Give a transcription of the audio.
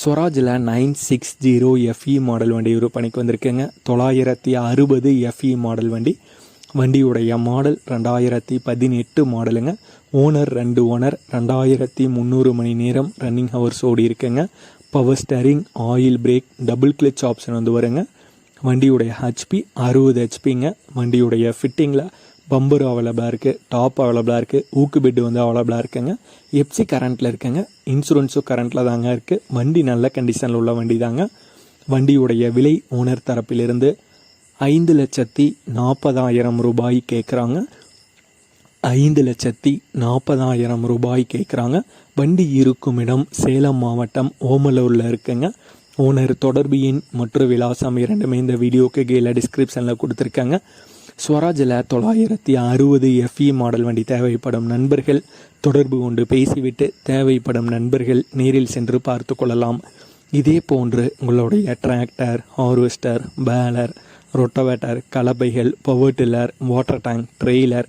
ஸ்வராஜில் nine six zero FE model வண்டி விற்பனைக்கு வந்திருக்குங்க. தொள்ளாயிரத்தி அறுபது எஃப்இ மாடல் வண்டி. வண்டியுடைய மாடல் ரெண்டாயிரத்தி பதினெட்டு மாடலுங்க ஓனர் ரெண்டு ஓனர் ரெண்டாயிரத்தி முந்நூறு மணி நேரம் ரன்னிங் ஹவர்ஸ் ஓடி இருக்குங்க. Power steering oil brake double clutch option வந்து வருங்க. வண்டியுடைய ஹெச்பி அறுபது ஹெச்பிங்க வண்டியுடைய ஃபிட்டிங்கில் பம்பர் அவைலபிளாக இருக்குது டாப் அவைலபிளாக இருக்குது ஊக்கு பெட்டு வந்து அவைலபிளாக இருக்குங்க. எப்சி கரண்ட்டில் இருக்குங்க. இன்சூரன்ஸும் கரண்ட்டில் தாங்க இருக்குது வண்டி நல்ல கண்டிஷனில் உள்ள வண்டி தாங்க. வண்டியுடைய விலை ஓனர் தரப்பிலிருந்து ஐந்து லட்சத்தி நாற்பதாயிரம் ரூபாய் கேட்குறாங்க ஐந்து லட்சத்தி நாற்பதாயிரம் ரூபாய் கேட்குறாங்க வண்டி இருக்கும் இடம் சேலம் மாவட்டம் ஓமலூரில் இருக்குங்க. ஓனர் தொடர்பு எண் மற்றும் விலாசம் இரண்டுமே இந்த வீடியோக்கு கீழே டிஸ்கிரிப்ஷனில் கொடுத்துருக்காங்க. ஸ்வராஜில் தொள்ளாயிரத்தி அறுபது எஃப்இ மாடல் வண்டி தேவைப்படும் நண்பர்கள் தொடர்பு கொண்டு பேசிவிட்டு தேவைப்படும் நண்பர்கள் நேரில் சென்று பார்த்து கொள்ளலாம். இதே போன்று உங்களுடைய tractor harvester baler rotavator கலப்பைகள் power tiller water tank trailer